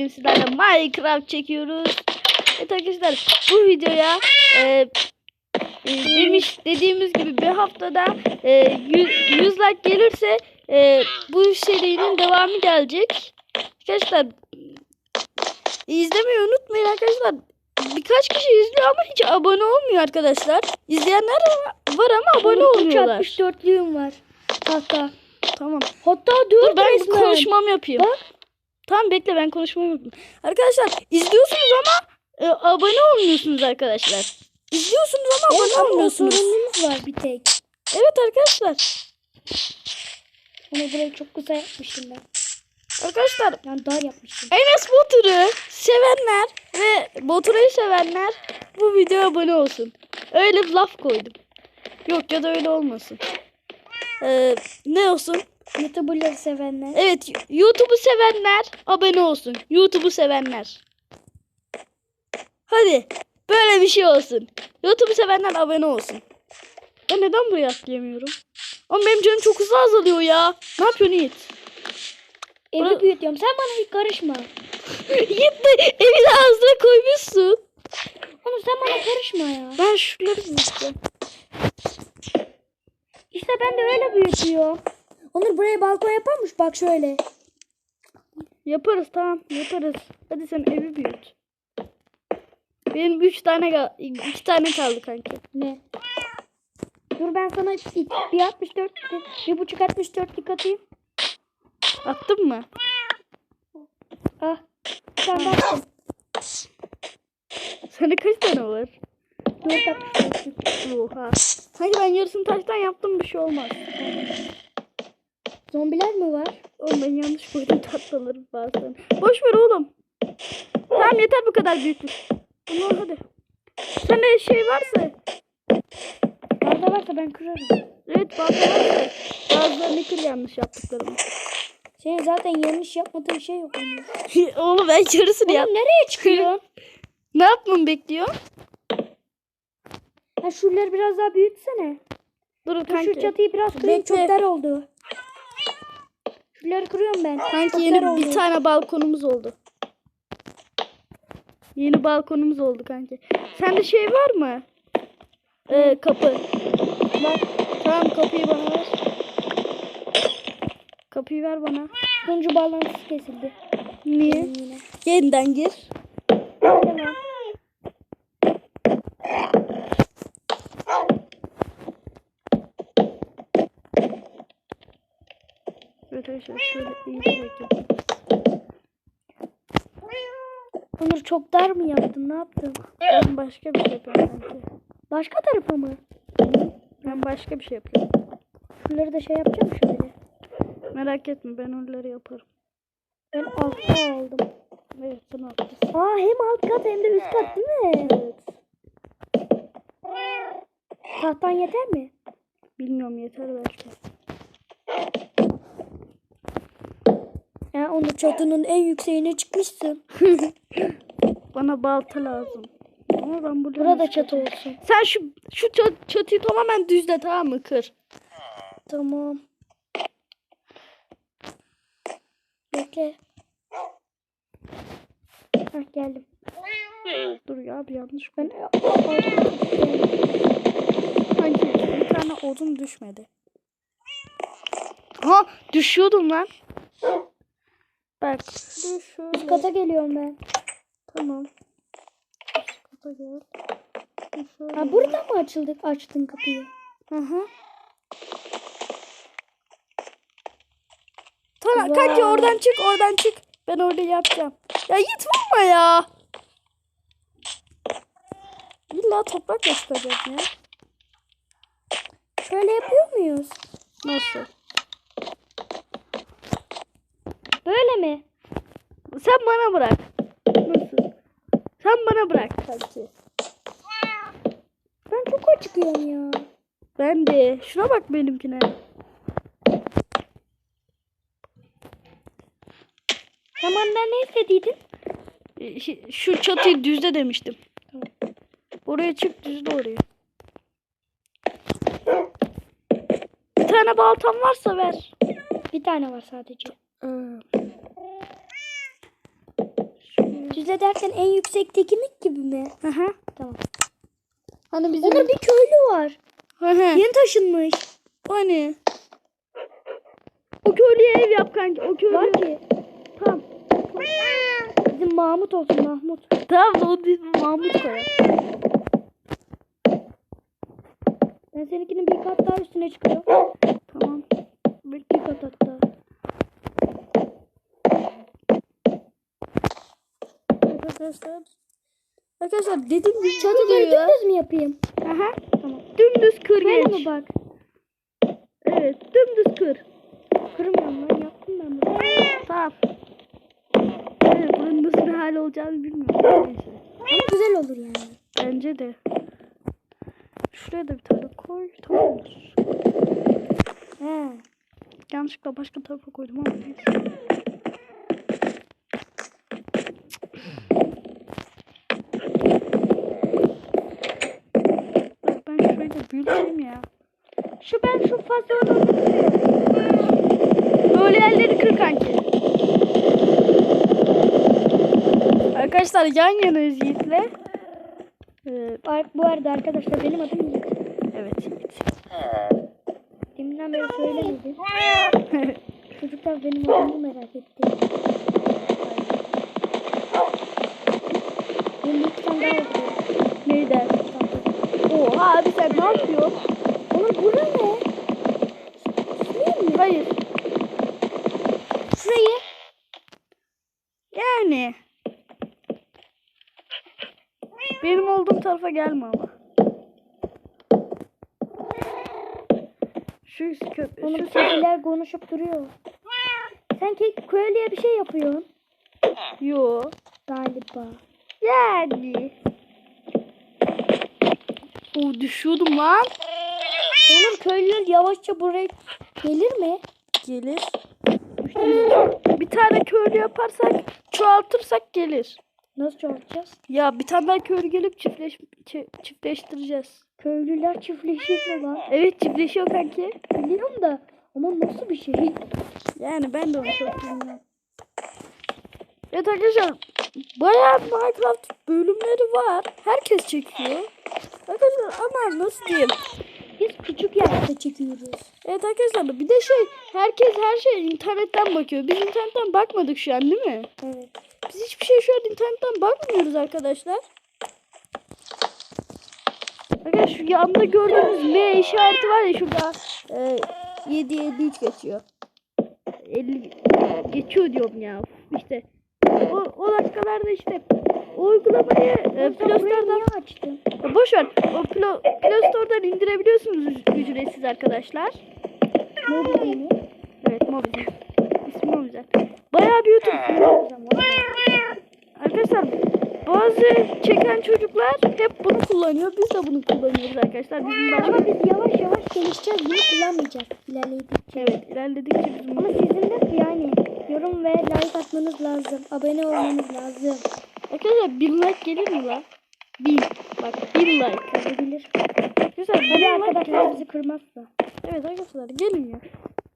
bugün sizlerle Minecraft çekiyoruz. Evet arkadaşlar bu videoya e, demiş dediğimiz gibi bir haftada e, 100, 100 like gelirse e, bu serinin devamı gelecek. Arkadaşlar izlemeyi unutmayın arkadaşlar. Birkaç kişi izliyor ama hiç abone olmuyor arkadaşlar. İzleyenler var ama abone olmuyorlar. 64'lüğüm var. Tahta. Tamam. Hatta 4 Dur ben resmen. konuşmamı yapayım. Bak. Tamam bekle ben konuşmamı yapayım. Arkadaşlar izliyorsunuz ama e, abone olmuyorsunuz arkadaşlar. İzliyorsunuz ama Evet, abone olmuyorsunuz. sorunumuz var bir tek. Evet arkadaşlar. Onu burayı çok kısa yapmıştım ben. Arkadaşlar Yani dar yapmıştım. Enes Batur'u sevenler ve Batur'u sevenler bu videoya abone olsun. Öyle bir laf koydum. Yok ya da öyle olmasın. Ee, ne olsun? YouTuber'ları sevenler. Evet YouTube'u sevenler abone olsun. YouTube'u sevenler. Hadi böyle bir şey olsun. YouTube'u sevenler abone olsun. Ben neden buraya atlayamıyorum? Ama benim canım çok hızlı azalıyor ya. Ne yapıyorsun Yiğit? Evi Bura- büyütüyorum. Sen bana hiç karışma. Yiğit de evin ağzına koymuşsun. Ama sen bana karışma ya. Ben şunları büyüteceğim. İşte ben de öyle büyütüyorum. Onur buraya balkon yaparmış bak şöyle. Yaparız tamam yaparız. Hadi sen evi büyüt. Benim üç tane kal- iki tane kaldı kanki. Ne? Dur ben sana bir 64 bir buçuk 64'lük atayım. Attın mı? Ah. Daha attım. Sende kaç tane var? 4 64'lük. Oha. Sanki ben yarısını taştan yaptım bir şey olmaz. Zombiler mi var? Oğlum ben yanlış koydum tatlıları bazen. Boş ver oğlum. Tamam yeter bu kadar büyüklük. Bunu hadi. Sende şey varsa. Arda varsa ben kırarım. Evet bazı varsa. Bazılarını kır yanlış yaptıklarımı. Senin zaten yanlış yapmadığın şey yok oğlum ben yarısını yap. Nereye çıkıyorsun? Ne yapmamı bekliyor? ha şuraları biraz daha büyütsene. Dur Dur kanki. şu çatıyı biraz kırayım çok dar oldu. Şuraları kırıyorum ben. Dar yeni oldu. bir tane balkonumuz oldu. Yeni balkonumuz oldu kanki. Sende şey var mı? Ee, kapı. Bak Tamam kapıyı bana ver. Kapıyı ver bana. sonuncu bağlantısı kesildi. Niye? Yeniden gir. Tamam. Evet arkadaşlar şöyle bir bakayım. Onur çok dar mı yaptın? Ne yaptın? Ben başka bir şey yapıyorum kanki. Başka tarafa mı? Ben başka bir şey yapıyorum. Şuraları da şey yapacağım şöyle. Merak etme ben onları yaparım. Ben altta aldım. Evet sen haklısın. Aa hem alt kat hem de üst kat değil mi? Evet. Tahtan yeter mi? Bilmiyorum yeter belki. Ya Onur çatının en yükseğine çıkmışsın. Bana balta lazım. Ama ben burada Burada çatı olsun. Sen şu şu çat- çatıyı tamamen düzle tamam mı kır? Tamam. Bekle. Hah geldim. Dur ya bir yanlış. Ben Sanki bir tane odun düşmedi. Ha düşüyordum lan. Bak. Üst kata geliyorum ben. Tamam. Üst kata gel. Şöyle. Ha burada mı açıldık? Açtın kapıyı. Hı hı. Tamam kanki oradan çık oradan çık. Ben orada yapacağım. Ya git vurma ya. İlla toprak göstereceğim ya. Şöyle yapıyor muyuz? Nasıl? Böyle mi? Sen bana bırak. Nasıl? Sen bana bırak kanki. Ben çok acıkıyorum ya. Ben de. Şuna bak benimkine. Sen benden ne istediydin? Ee, Şu çatıyı düzle demiştim. Oraya çık düzle orayı. Bir tane baltam varsa ver. Bir tane var sadece. Ee, Füze derken en yüksektekini gibi mi? Hı hı. Tamam. Hani bizim... Onur bir köylü var. Hı hı. Yeni taşınmış. O ne? O köylüye ev yap kanki. O köylü. Var ki. Tamam. Bizim Mahmut olsun Mahmut. Tamam o değil Mahmut koyar. Ben seninkinin bir kat daha üstüne çıkıyorum. Tamam. Bir kat hatta. Evet arkadaşlar. Arkadaşlar dediğim gibi Çatıları çatılıyor. dümdüz mü yapayım? Aha. Tamam. Dümdüz kır Böyle geç. mi bak? Evet dümdüz kır. Kırmıyorum lan yaptım ben bunu. Tamam. Evet bunun nasıl bir hal olacağını bilmiyorum. Neyse. Ama güzel olur yani. Bence de. Şuraya da bir tane koy. Tamamdır. He. Yanlışlıkla başka tarafa koydum ama neyse. Bak ben şurayı da büyüteyim ya. Şu ben şu fasyonu Böyle yerleri kır kanki. Arkadaşlar yan yanayız Yiğit'le. Ee, Bu arada arkadaşlar benim adım Yiğit. evet Yiğit. Deminden beri söylemedim. Çocuklar benim adımı merak etti. Benim iki tane daha oldu. Neyden? Oha abi sen ne yapıyorsun? Bura ne? Şuraya mı? Hayır. Şurayı. Yani. Benim olduğum tarafa gelme ama. Şu köp Oğlum şu kediler konuşup duruyor. Sen ke- köylüye bir şey yapıyorsun. Yo. Galiba. Yani. O düşüyordum lan. Oğlum köylüler yavaşça buraya gelir mi? Gelir. Bir tane köylü yaparsak, çoğaltırsak gelir. Nasıl çoğaltacağız? Ya bir tane daha köylü gelip çiftleş çi- çiftleştireceğiz. Köylüler çiftleşir mi lan? Evet çiftleşiyor kanki. Biliyorum da ama nasıl bir şey? Yani ben de onu çok bilmiyorum. Evet arkadaşlar bayağı Minecraft bölümleri var. Herkes çekiyor. Arkadaşlar ama nasıl diyeyim? Küçük yaşta çekiyoruz. Evet arkadaşlar bir de şey herkes her şey internetten bakıyor. Biz internetten bakmadık şu an değil mi? Evet. Biz hiçbir şey şu an internetten bakmıyoruz arkadaşlar. Arkadaşlar şu yanda gördüğünüz M işareti var ya şurada e, 7 53 geçiyor. 50 geçiyor diyorum ya. İşte o, o dakikalarda işte o uygulamayı e, Play Store'dan ya boş ver. O Plo, Play Store'dan indirebiliyorsunuz üc- ücretsiz arkadaşlar. Mobil mi? Evet Mobizen. İsmi Mobizen. Bayağı bir YouTube Arkadaşlar bazı çeken çocuklar hep bunu kullanıyor. Biz de bunu kullanıyoruz arkadaşlar. Bizim başka... Ama biz yavaş yavaş gelişeceğiz. Bunu kullanmayacağız ilerledikçe. Evet ilerledikçe bizim... Ama sizin de yani yorum ve like atmanız lazım. Abone olmanız lazım. Arkadaşlar bin like gelir mi lan? Bin. Bak bin like. Bin Tabii like arkadaşlar bizi kırmazsa. Evet arkadaşlar gelin ya.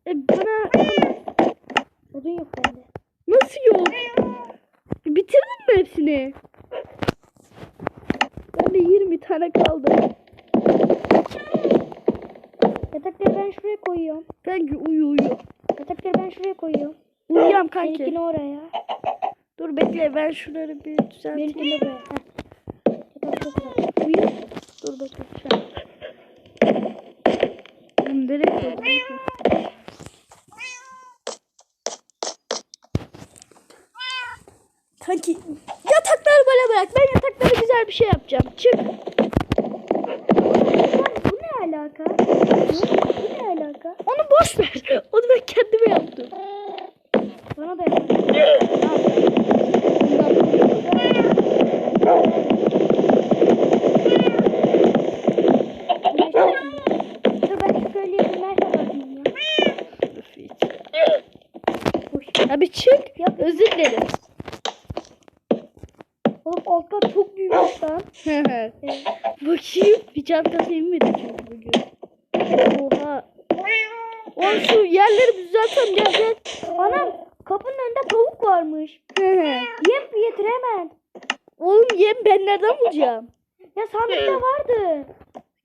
E, bana Odun yok bende. nasıl yok? Bitirdin mi hepsini? Bende 20 tane kaldı. Yatakları ben şuraya koyuyorum. Kanki uyu uyu. Yatakları ben şuraya koyuyorum. Uyuyam kanki. Seninkini oraya. Dur bekle ben şunları bir düzelteyim. Buraya. Uyu. Dur bekle. Şu an. Oğlum nereye koydum? Kanki yatakları bana bırak. Ben yatakları güzel bir şey yapacağım. Çık. Bu ne alaka? Bu ne alaka? Onu boş ver. Onu ben kendime yaptım. Bana da yap. Dur ben şu köylüye bir merhaba diyeyim ya. Hoş. Ya bir çık. Ya özür dilerim. Oğlum altlar çok büyümüş lan. Evet. Bakayım. Bir çanta inmedi çünkü bugün. Oha. Oğlum şu yerleri düzeltelim gel gel. Anam kapının önünde tavuk varmış. Yem getir hemen. Oğlum yem ben nereden bulacağım? Ya sandıkta vardı.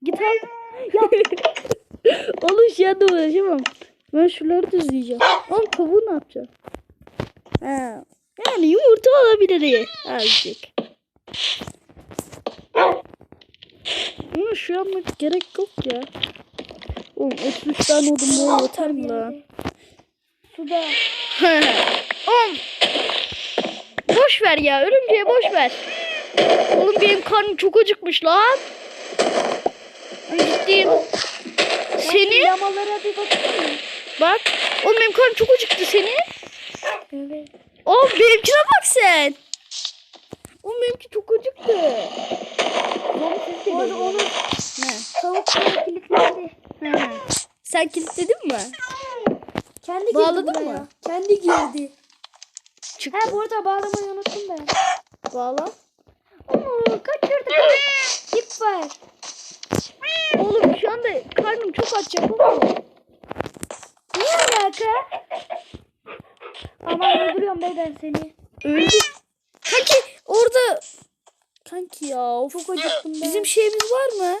Git al. Ya. Oğlum şu anda uğraşamam. Ben şunları düzleyeceğim. Oğlum kabuğu ne yapacağım? Ha. Yani yumurta olabilir. Azıcık. Ama şu anlık gerek yok ya. Oğlum 33 tane odun böyle yeter mi lan? Suda. Oğlum. Boş ver ya. Örümceğe boş ver. Oğlum benim karnım çok acıkmış lan. Ciddiyim. Seni Yamalara bir baksana. bak. Oğlum benim karnım çok acıktı seni. Evet. Oğlum benimkine bak sen. Oğlum benimki çok acıktı. Bu arada onun Ne? tavuk böyle kilitlendi. Hı hı. Sen kilitledin mi? Kendi Bağladın mı? Kendi girdi. Çıktı. Ha bu arada bağlamayı unuttum ben. Bağla. Oo kaçırdık. İp var. Oğlum şu anda karnım çok aç yapamam. Ne alaka? Aman öldürüyorum beyler seni. Öldü. Kanki orada. Kanki ya. Çok acıktım ben. Bizim şeyimiz var mı?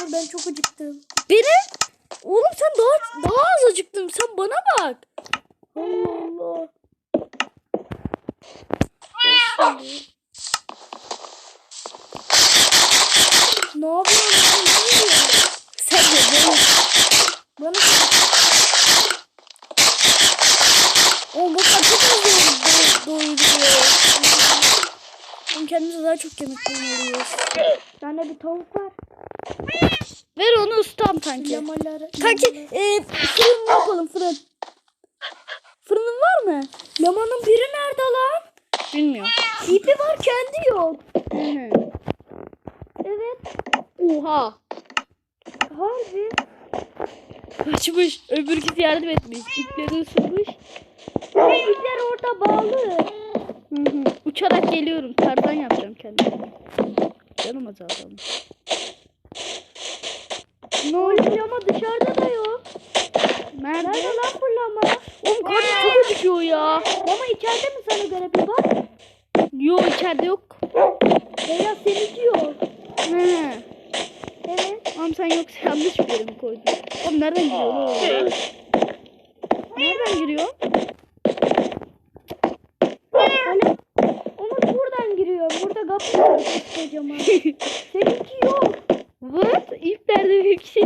Dur ben çok acıktım. Benim? Oğlum sen daha daha az acıktın. Sen bana bak. Allah Allah. Ne yapıyorsun? Ne yapıyorsun? Sen de bana. Bana Oğlum bak ben çok az do- doyuruyor. Oğlum kendimize daha çok yemek bulmalıyız. bende bir tavuk var. Ver onu ustam kanki. Lamaları. Kanki e, fırın yapalım fırın? Fırının var mı? Lamanın biri nerede lan? Bilmiyorum. İpi var kendi yok. Hı hı. Evet. Oha. Harbi. Kaçmış. Öbür kız yardım etmiş. İpleri ısırmış. İpler orada bağlı. Hı hı. Uçarak geliyorum. Tarzan yapacağım kendime. Canım azaldı. Ne oluyor lama dışarıda da yok. Nerede? Nerede lan bu lama? Oğlum karnım çok acıkıyor ya. Lama içeride mi sana göre bir bak. Yok içeride yok. Beyaz seni diyor. Evet. Oğlum sen yoksa yanlış bir yere mi koydun? Oğlum nereden giriyor oğlum? Nereden giriyor? Hani Umut buradan giriyor. Burada kapı var kocaman. Seninki yok. What? İp nerede bir şey?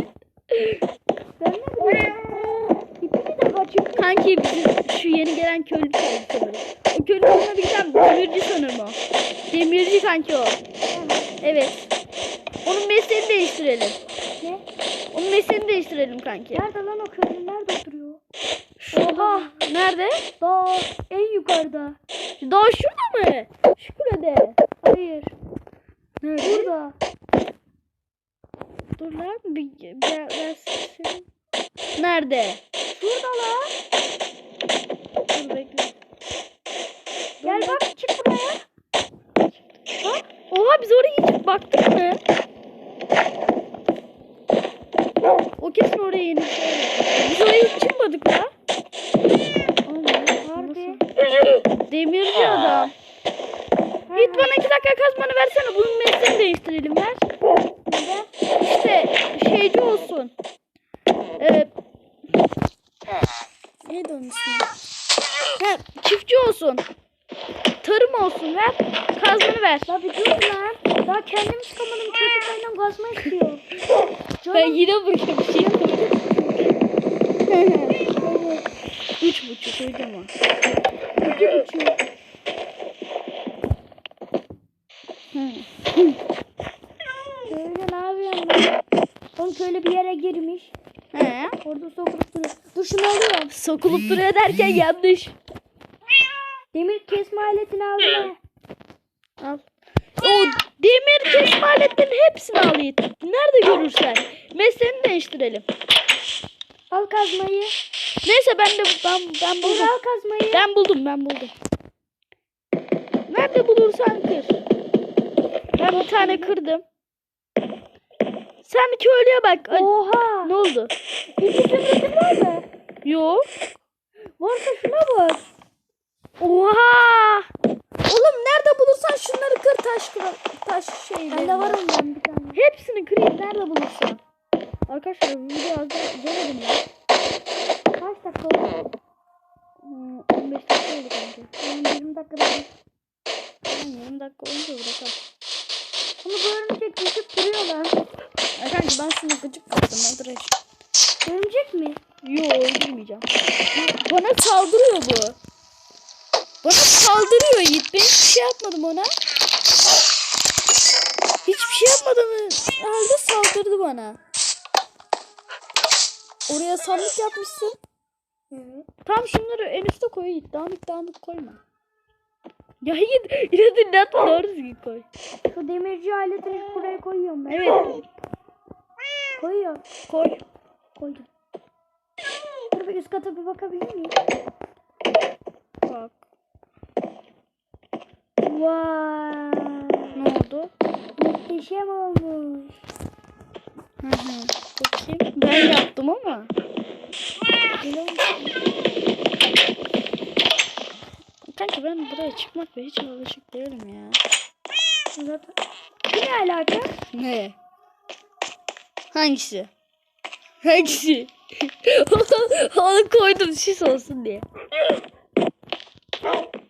Ben ne bileyim. İpini de kaçırdım. Kanki bizim şu yeni gelen köylü sanırım. O köylü olduğuna bilsem demirci sanırım o. Demirci kanki o. Evet. Onun mesleğini değiştirelim. Ne? Onun mesleğini değiştirelim kanki. Nerede lan o köylü? Nerede oturuyor? Oha. Nerede? Daha en yukarıda. Daha şurada mı? Şu kulede. Hayır. Nerede? Burada. Dur lan. Bir, bir, ben seni- Nerede? Şurada lan. Dur bekle. Gel bak çık buraya. Bak. Oha biz oraya hiç baktık mı? O kesin oraya yeni şey. Biz oraya hiç çıkmadık nasıl? Demirci adam. Git bana iki dakika kazmanı versene. Bunun mesleğini değiştirelim ver. İşte şeyci olsun. Ee, neydi onun ismi? He, çiftçi olsun. Tarım olsun ver. Kazmanı ver. La bir dur lan. Daha kendim çıkamadım. Çocuk benden kazma istiyor. Ben Canım. yine buraya bir şey koydum. Üç buçuk uydum o. İki buçuk. Köylü ne yapıyorsun lan? Oğlum köylü bir yere girmiş. He. Orada sokup duruyor. Dur şunu alıyorum. Sokulup duruyor derken yanlış. Kesme aletini aldım. Al. O demir kesme aletlerinin hepsini al Yiğit. Nerede görürsen. Mesleğini değiştirelim. Al kazmayı. Neyse ben de ben, ben buldum. al kazmayı. Ben buldum ben buldum. Nerede bulursan kır. Ben bir tane kırdım. Sen köylüye bak. Ay, Oha. Ne oldu? İki zümrütün var mı? Yok. Varsa şuna bak. Oha! Oğlum nerede şeyleri. Bende var ondan bir tane. Hepsini kırayım nerede bulursan. Arkadaşlar bu video az denedim ya. Kaç dakika oldu? Hmm, 15 dakika oldu kanka. Yani 20 dakikada bir. Tamam 20 dakika olunca bırakalım. Ama bu örümcek düşüp duruyorlar. Ay kanka ben sana gıcık kaptım. Örümcek mi? Yo öldürmeyeceğim. Bana saldırıyor bu. Bana saldırıyor Yiğit. Ben hiçbir şey yapmadım ona. Hiçbir şey yapmadım. Halde saldırdı bana. Oraya sandık yapmışsın. Tam şunları en üste koy Yiğit. Dağınık dağınık koyma. Ya Yiğit yine atma doğru düzgün koy. Şu demirci aletini buraya koyuyorum ben. Evet Koyuyor. koy. Koydum. Dur bir üst kata bir bakabilir miyim? Bak. Vay. Ne oldu? Muhteşem olmuş. Hı hı. Bakayım. Ben yaptım ama. Kanka ben buraya çıkmakla hiç alışık değilim ya. Zaten. Ne alaka? Ne? Hangisi? Hangisi? Onu koydum şiş olsun diye.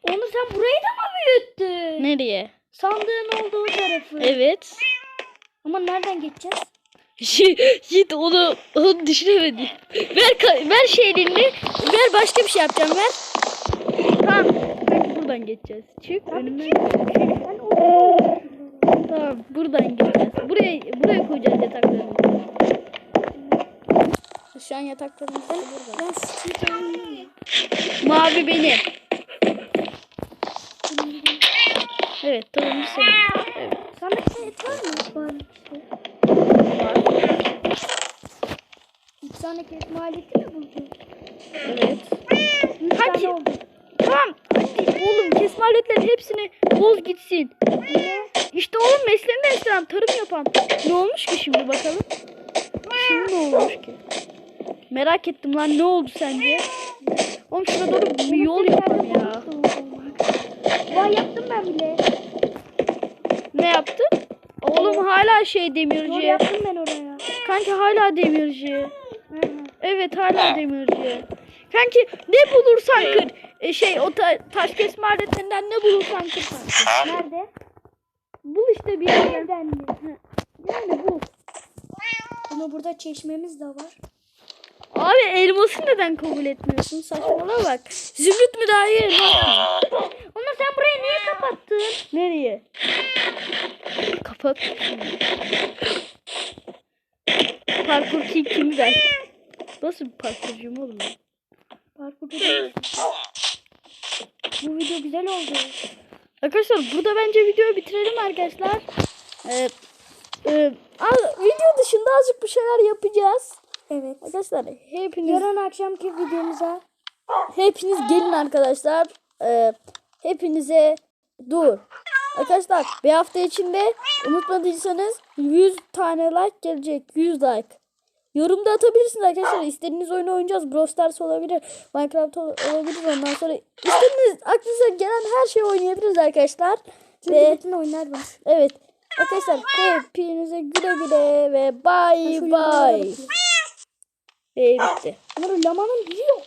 Onu sen burayı da mı büyüttün? Nereye? Sandığın olduğu tarafı. Evet. Ama nereden geçeceğiz? Yiğit onu, onu düşünemedim. Ver, ver şeylerini. Ver başka bir şey yapacağım ver. Tamam. Kanka buradan geçeceğiz. Çık önümden. O Tamam buradan geçeceğiz. Buraya buraya koyacağız yataklarımızı. Şu an yataklarımız da burada. Mavi benim. Evet turuncu senin. Evet. Sana şey et var mı? Var. Bir tane kesme aleti mi buldun? Evet. Üç Kanki. tane oldu. Tamam. Hadi oğlum kesme aletlerin hepsini boz gitsin. Ne? İşte oğlum mesleğini değiştiren tarım yapan. Ne olmuş ki şimdi bakalım. Şimdi ne olmuş ki? Merak ettim lan ne oldu sence? Oğlum şurada doğru bir yol yapalım ya. Vay yaptım ben bile. Ne yaptın? Oğlum hala şey demirci. yaptım ben oraya. Kanki hala demirci. Evet hala demirci. Kanki ne bulursan kır. E, şey o ta- taş kesme aletlerinden ne bulursan kır kanki. Nerede? Bul işte bir yerden. Yani bul. Ama burada çeşmemiz de var. Abi elması neden kabul etmiyorsun? Saçmalama bak. Zümrüt mü daha iyi? Onur sen burayı niye kapattın? Nereye? Kapat. Parkur king kimi ben? Nasıl bir parkurcuyum oğlum ben? Parkurda. Bu video güzel oldu. Arkadaşlar burada bence videoyu bitirelim arkadaşlar. Ee, e, video dışında azıcık bir şeyler yapacağız. Evet. Arkadaşlar hepiniz Yarın akşamki videomuza hepiniz gelin arkadaşlar. Ee, hepinize dur. Arkadaşlar bir hafta içinde unutmadıysanız 100 tane like gelecek. 100 like. Yorumda atabilirsiniz arkadaşlar. İstediğiniz oyunu oynayacağız. Brawl Stars olabilir. Minecraft ol- olabilir. Ondan sonra istediğiniz aklınıza gelen her şeyi oynayabiliriz arkadaşlar. çünkü Ve bütün oyunlar var. evet. Arkadaşlar hepinize güle güle ve bye bye. Ve bitti. Onur lamanın dili yok